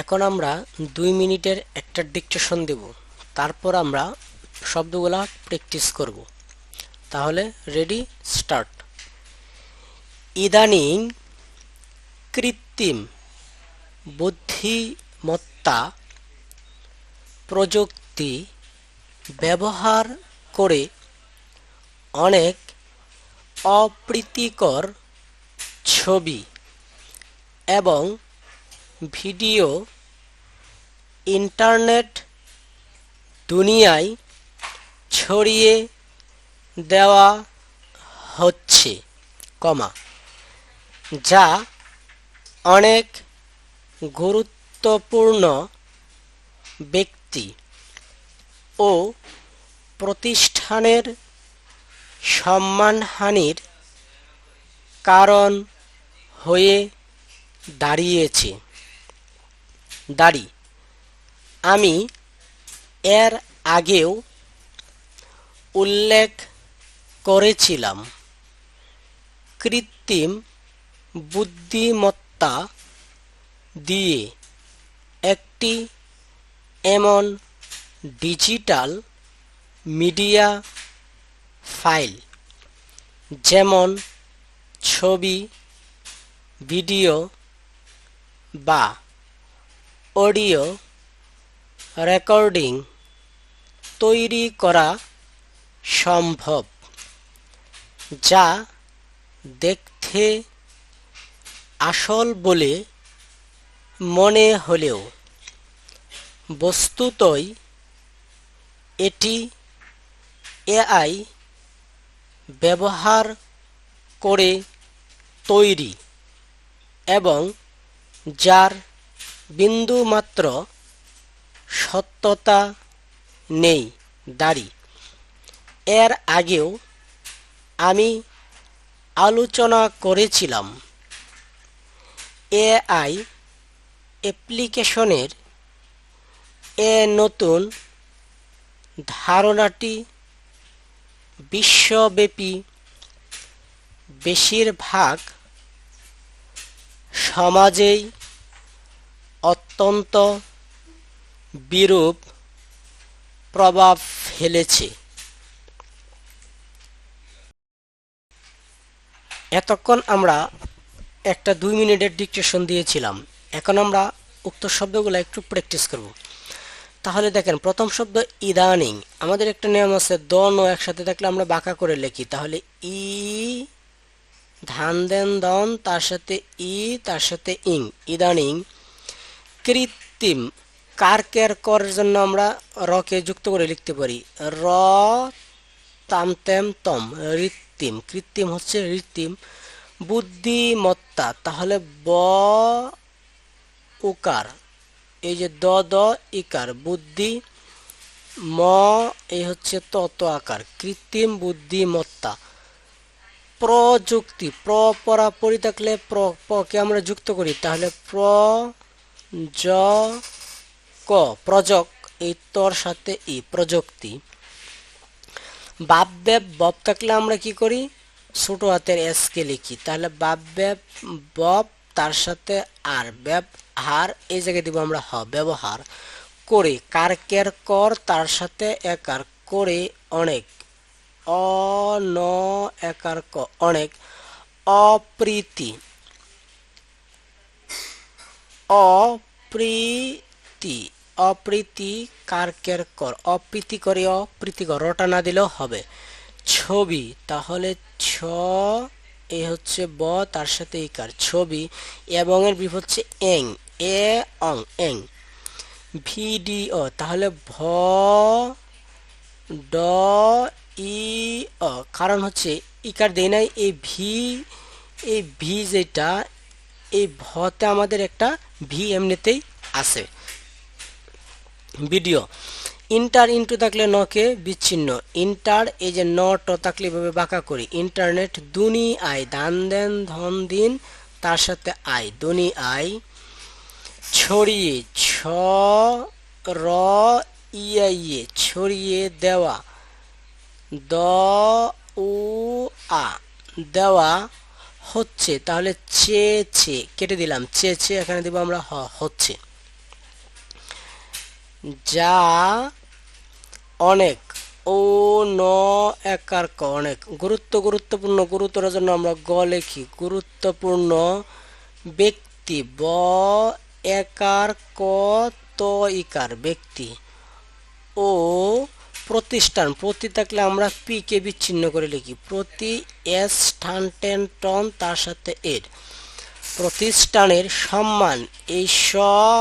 এখন আমরা দুই মিনিটের একটা ডিকটেশন দেব। তারপর আমরা শব্দগুলা প্র্যাকটিস করব। তাহলে রেডি স্টার্ট ইদানিং কৃত্রিম বুদ্ধিমত্তা প্রযুক্তি ব্যবহার করে অনেক অপ্রীতিকর ছবি এবং ভিডিও ইন্টারনেট দুনিয়ায় ছড়িয়ে দেওয়া হচ্ছে, কমা, যা অনেক গুরুত্বপূর্ণ ব্যক্তি ও প্রতিষ্ঠানের সম্মানহানির কারণ হয়ে দাঁড়িয়েছে। দাড়ি। আমি এর আগেও উল্লেখ করেছিলাম। কৃত্রিম বুদ্ধিমত্তা দিয়ে একটি এমন ডিজিটাল মিডিয়া ফাইল, যেমন ছবি, ভিডিও বা অডিও রেকর্ডিং তৈরি করা সম্ভব, যা দেখতে আসল বলে মনে হলেও বস্তুতই এটি এআই ব্যবহার করে তৈরি এবং যার বিন্দুমাত্র সত্যতা নেই, দাড়ি। এর আগেও আমি আলোচনা করেছিলাম। এআই অ্যাপ্লিকেশনের এ নতুন ধারণাটি বিশ্বব্যাপী বেশিরভাগ সমাজেই অত্যন্ত বিরূপ প্রভাব ফেলেছে। এতক্ষণ আমরা একটা দুই মিনিটের ডিকটেশন দিয়েছিলাম। এখন আমরা উক্ত শব্দগুলো একটু প্র্যাকটিস করব। তাহলে দেখেন, প্রথম শব্দ ইদানিং। আমাদের একটা নিয়ম আছে, দন ও একসাথে থাকলে আমরা বাঁকা করে লিখি। তাহলে ই, ধান দেন দন, তার সাথে ই, তার সাথে ইং। ইদানিং কৃত্রিম। কারকের করের জন্য আমরা রকে যুক্ত করে লিখতে পারি? র, তাম, তেম, তম ঋত্তিম কৃত্রিম হচ্ছে ঋত্তিম বুদ্ধিমত্তা, তাহলে ব, উকার। এই যে দ দ, ইকার। বুদ্ধি, ম, এই হচ্ছে তত আকার। কৃত্রিম বুদ্ধিমত্তা। প্রযুক্তি, প্র পরা পরি থাকলে প্র কে আমরা যুক্ত করি, তাহলে প্র জ, ক, প্রজক, এই তর সাথে ই প্রযুক্তি। বাপ ব্যাপ বব থাকলে আমরা কি করি? ছোট হাতের এস কে লিখি। তাহলে বাপ ব্যাপ বব তার সাথে আর ব্যাপ হার, এই জায়গায় দিব আমরা হ, ব্যবহার। করে, কারকের কর, তার সাথে একার করে, অনেক। অ, ন, একার ক, অনেক। অপ্রীতি। অপ্রীতি অপ্রীতি কারকের? কর অপ্রীতি করে অপ্রীতিকর। রটা না দিলেও হবে। ছবি, তাহলে ছ, এ হচ্ছে ব, তার সাথে ইকার ছবি, এবং এর বিপ হচ্ছে এং, এ, অং, এং। ভিডিও, তাহলে ভ, ড, ই, অ। কারণ হচ্ছে ইকার দেয় নাই, এই ভি এই ভি যেটা, এই ভতে আমাদের একটা ভি এমনিতেই আছে ভিডিও। ইন্টার ইন্টু থাকলে নকে বিচ্ছিন্ন। ইন্টার এই যে নট থাকলে এভাবে বাঁকা করি। ইন্টারনেট দুনি আয়, দান দেন, ধন দিন, তার সাথে আয়। দুনি আয়, ছড়িয়ে, ছ, র ইয়ে ছড়িয়ে দেওয়া। দ, উ, আ, দেওয়া। হচ্ছে, তাহলে চেয়েছে কেটে দিলাম। চেয়েছে এখানে দেবো আমরা হচ্ছে। যা অনেক। ও, ন, একার ক, অনেক। গুরুত্ব, গুরুত্বপূর্ণ গুরুত্বর জন্য আমরা গ লিখি। গুরুত্বপূর্ণ ব্যক্তি, ব, একার ক, ত, ইকার ব্যক্তি। ও প্রতিষ্ঠান, প্রতি থাকলে আমরা পি কে বিচ্ছিন্ন করে লিখি। প্রতি এস ঠান টেন টন তার সাথে এর। প্রতিষ্ঠানের সম্মান, এই স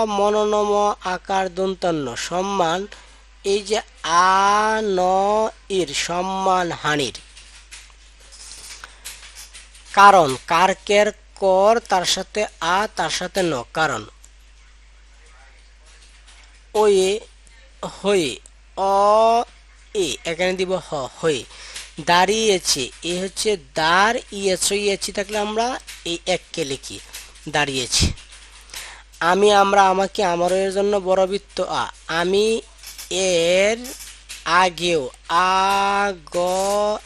মনোনম আকার দন্তান্ন। সম্মান, এই যে আ, ন এর সম্মান হানির। কারণ, কারকের কর, তার সাথে আ, তার সাথে ন। কারণ, ওয়ে, হয়ে অ, এ, এখানে দিব হ, হয়ে। দাঁড়িয়েছে। এ হচ্ছে দাঁড় ইয়েছ ইয়েছি থাকলে আমরা এই এককে লিখি। দাঁড়িয়েছে। আমি, আমরা, আমাকে আমারও এর জন্য বড়বৃত্ত আ। আমি এর আগেও, আ, গ,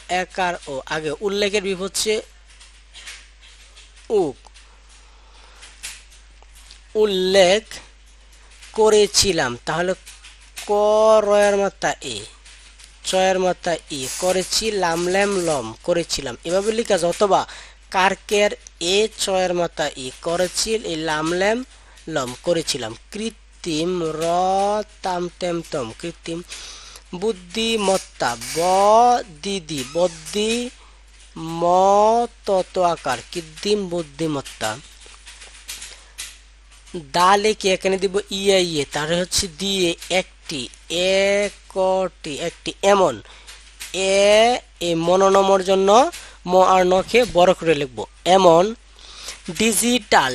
একার ও, আগে উল্লেখের বিপ উক উল্লেখ করেছিলাম। তাহলে ক রয়ের মাত্রা এ চয়ের মাত্রা ই। করেছি লাম ল্যাম লম করেছিলাম এভাবে লেখা যায় অথবা কার্কের এ চয়ের মাত্রা ই। করেছি এই লাম ল্যাম লম করেছিলাম কৃত্রিম র তাম তেম তম, কৃত্রিম বুদ্ধিমত্তা, ব দিদি বদ্দি ম তত আকার, কৃত্রিম বুদ্ধিমত্তা। দা লেখে এখানে দিব ইয়ে ইয়ে তার হচ্ছে দিয়ে একটি একটি একটি এমন। এ এই মনোনমর জন্য ম আর নখে বড় করে লিখব। এমন, ডিজিটাল,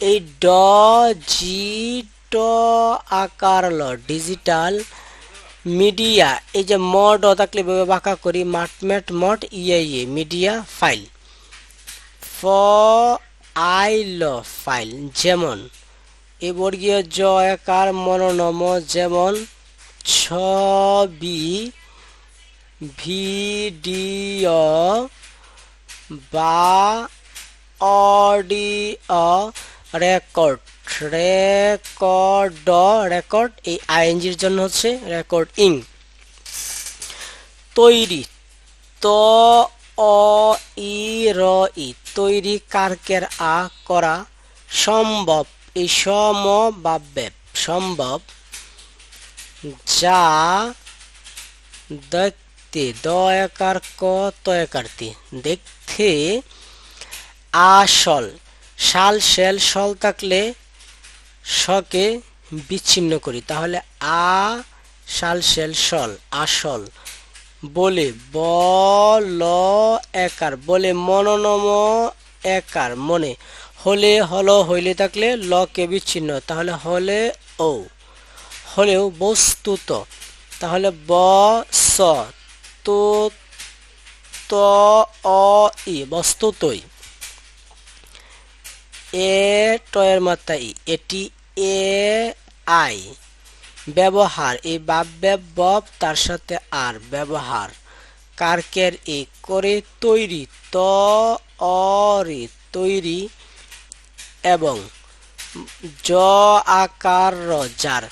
এই ড, জি, ট আকার ল, ডিজিটাল মিডিয়া, এই যে ম, ড থাকলে বাঁকা করি মাট ম্যাট মট ইয়ে ইয়ে মিডিয়া, ফাইল। ফ আই ল ফাইল যেমন এ বর্গীয় জ একার মনোনম, যেমন, ছবি, ভিডিও বা অডিও রেকর্ড রেকর্ড রেকর্ড এই আইএনজির জন্য হচ্ছে রেকর্ড ইং তৈরি, ত, অ, ই, র, ই। তৈরি কারকের আ করা সম্ভব। এই সম সম্ভব যা দেখতে দ একার ক ত। দেখতে আসল শাল শেল সল থাকলে শকে বিচ্ছিন্ন করি। তাহলে আ শাল শেল সল, আসল। বলে বল একার। বলে মনোনম, একার। মনে হলে, হল, হইলে থাকলে লকে বিচ্ছিন্ন। তাহলে হলে ও। হলেও বস্তুত। তাহলে ব, স, তো, ত, অ, ই, বস্তুতই। এ টয়ের মাত্রা ই। এটি এ, আই। ব্যবহার। এই বাব্যব বব তার সাথে আর ব্যবহার। কারকের এ করে তৈরি, ত অরি তৈরি এবং জ, আকার যার।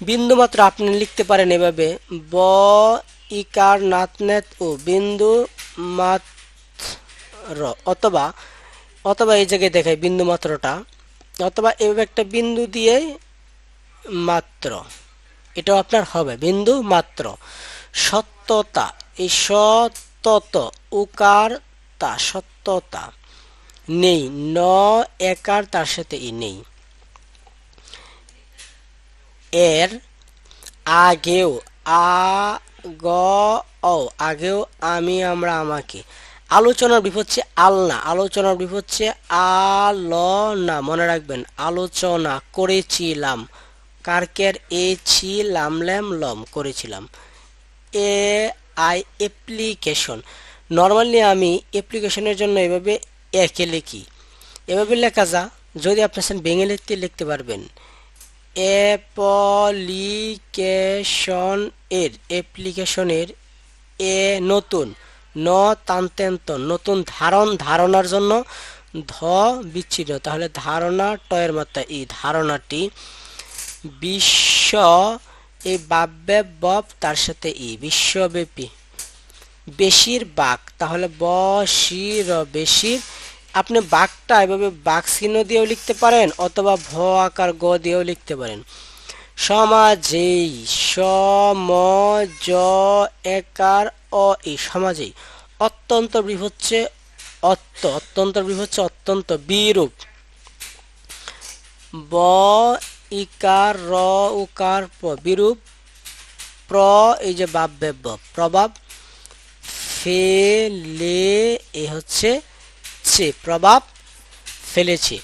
বিন্দু মাত্র আপনি লিখতে পারেন এভাবে, ব, ইকার, নাতনেত ও বিন্দু মাত্র অথবা অথবা এই জায়গায় দেখায় বিন্দু মাত্রটা অথবা এভাবে একটা বিন্দু দিয়ে মাত্র। এটাও আপনার হবে। বিন্দু মাত্র। সত্যতা। এই সত্যত উকার তা সত্যতা। নেই। ন একার তার সাথে ই নেই। এর আগেও আ, গ, ও, আগেও আমি, আমরা, আমাকে। আলোচনার বিপ হচ্ছে আলনা। আলোচনার বিপ হচ্ছে আল না মনে রাখবেন, আলোচনা করেছিলাম। কারকের এ ছি লাম ল্যাম লম করেছিলাম। A I application. নর্মালি আমি অ্যাপ্লিকেশনের জন্য এভাবে একে লিখি। এভাবে লেখা যা, যদি আপনি চান ভেঙে লিখতে লিখতে পারবেন। অ্যাপ্লিকেশন এর, অ্যাপ্লিকেশনের এ নতুন, ন তান্তেন্ত নতুন ধারণ, ধারণার জন্য ধ বিচ্ছিন্ন। তাহলে ধারণা টয়ের মাত্রা এই ধারণাটি বিশ্ব এই বাব্যে বব, তার সাথে ই বিশ্বব্যাপী। বেশিরভাগ তাহলে বশির বেশির। আপনি বাঘটা এভাবে বাঘ চিহ্ন দিয়েও লিখতে পারেন, অথবা ভ আকার গ দিয়েও লিখতে পারেন। সমাজেই সম জ একার অ, এই সমাজেই। অত্যন্ত ব্রিভ হচ্ছে অত্য অত্যন্ত ব্রিভ হচ্ছে অত্যন্ত বিরূপ। ব ইকার র উকার বিরূপ প্র এই যে বাপ ব্যব্য প্রভাব ফেলে, এ হচ্ছে ছে প্রভাব ফেলেছে।